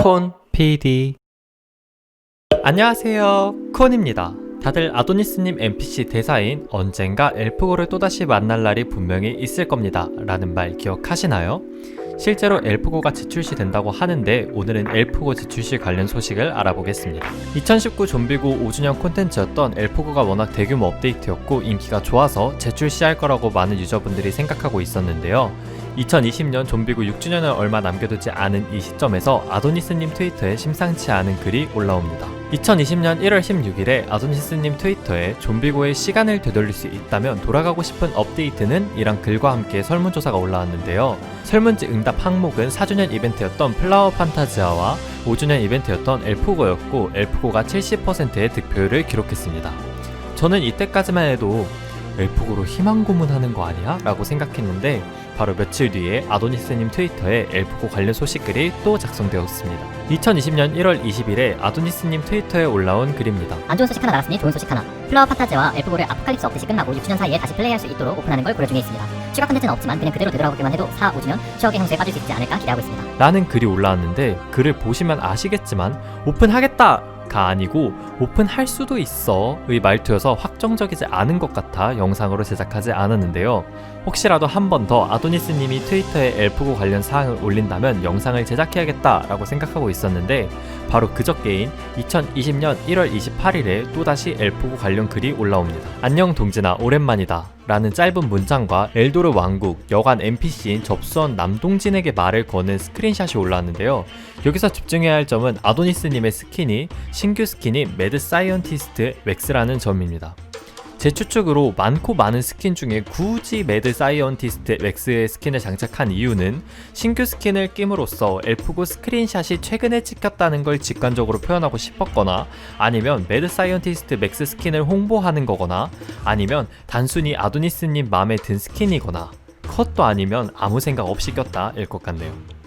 콘 PD 안녕하세요 콘입니다 다들 아도니스님 NPC 대사인 언젠가 엘프고를 또다시 만날 날이 분명히 있을 겁니다 라는 말 기억하시나요? 실제로 엘프고가 재출시 된다고 하는데 오늘은 엘프고 재출시 관련 소식을 알아보겠습니다. 2019 좀비고 5주년 콘텐츠였던 엘프고가 워낙 대규모 업데이트였고 인기가 좋아서 재출시할 거라고 많은 유저분들이 생각하고 있었는데요. 2020년 좀비고 6주년을 얼마 남겨두지 않은 이 시점에서 아도니스님 트위터에 심상치 않은 글이 올라옵니다. 2020년 1월 16일에 아도니스님 트위터에 좀비고의 시간을 되돌릴 수 있다면 돌아가고 싶은 업데이트는 이란 글과 함께 설문조사가 올라왔는데요. 설문지 응답 항목은 4주년 이벤트였던 플라워 판타지아와 5주년 이벤트였던 엘프고였고 엘프고가 70%의 득표율을 기록했습니다. 저는 이때까지만 해도 엘프고로 희망 고문하는 거 아니야? 라고 생각했는데 바로 며칠 뒤에 아도니스님 트위터에 엘프고 관련 소식글이 또 작성되었습니다. 2020년 1월 20일에 아도니스님 트위터에 올라온 글입니다. 안 좋은 소식 하나 나왔으니 좋은 소식 하나. 플라워 파타제와 엘프고를 아포칼립스 업데이트 끝나고 6주년 사이에 다시 플레이할 수 있도록 오픈하는 걸 고려 중에 있습니다. 추가 컨텐츠는 없지만 그냥 그대로 되돌아보기만 해도 4, 5주년 추억의 향수에 빠질 수 있지 않을까 기대하고 있습니다. 라는 글이 올라왔는데 글을 보시면 아시겠지만 오픈하겠다! 가 아니고 오픈할 수도 있어 의 말투여서 확정적이지 않은 것 같아 영상으로 제작하지 않았는데요. 혹시라도 한 번 더 아도니스님이 트위터에 엘프고 관련 사항을 올린다면 영상을 제작해야겠다 라고 생각하고 있었는데 바로 그저께인 2020년 1월 28일에 또다시 엘프고 관련 글이 올라옵니다. 안녕 동진아 오랜만이다 라는 짧은 문장과 엘도르 왕국 여관 NPC인 접수원 남동진에게 말을 거는 스크린샷이 올라왔는데요. 여기서 집중해야 할 점은 아도니스님의 스킨이 신규 스킨인 매드 사이언티스트 맥스라는 점입니다. 제 추측으로 많고 많은 스킨 중에 굳이 매드 사이언티스트 맥스의 스킨을 장착한 이유는 신규 스킨을 낌으로써 엘프고 스크린샷이 최근에 찍혔다는 걸 직관적으로 표현하고 싶었거나 아니면 매드 사이언티스트 맥스 스킨을 홍보하는 거거나 아니면 단순히 아도니스님 마음에 든 스킨이거나 컷도 아니면 아무 생각 없이 꼈다 일 것 같네요.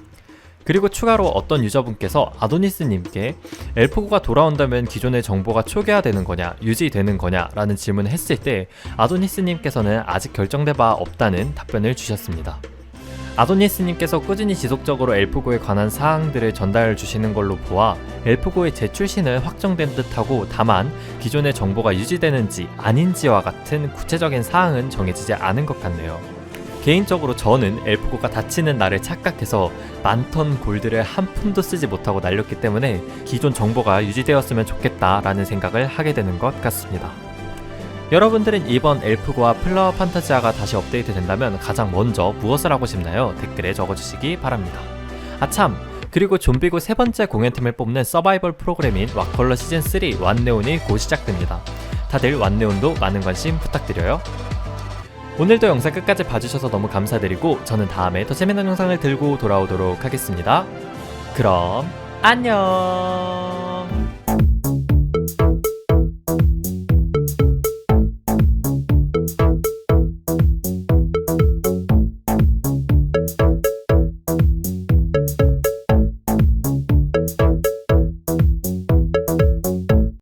그리고 추가로 어떤 유저분께서 아도니스님께 엘프고가 돌아온다면 기존의 정보가 초기화되는 거냐, 유지되는 거냐 라는 질문을 했을 때 아도니스님께서는 아직 결정돼 봐 없다는 답변을 주셨습니다. 아도니스님께서 꾸준히 지속적으로 엘프고에 관한 사항들을 전달 주시는 걸로 보아 엘프고의 재출신은 확정된 듯하고 다만 기존의 정보가 유지되는지 아닌지와 같은 구체적인 사항은 정해지지 않은 것 같네요. 개인적으로 저는 엘프고가 다치는 날을 착각해서 만턴 골드를 한 푼도 쓰지 못하고 날렸기 때문에 기존 정보가 유지되었으면 좋겠다라는 생각을 하게 되는 것 같습니다. 여러분들은 이번 엘프고와 플라워 판타지아가 다시 업데이트 된다면 가장 먼저 무엇을 하고 싶나요? 댓글에 적어주시기 바랍니다. 아참! 그리고 좀비고 세 번째 공연팀을 뽑는 서바이벌 프로그램인 왁컬러 시즌3 완네온이 곧 시작됩니다. 다들 완네온도 많은 관심 부탁드려요. 오늘도 영상 끝까지 봐주셔서 너무 감사드리고 저는 다음에 더 재밌는 영상을 들고 돌아오도록 하겠습니다. 그럼 안녕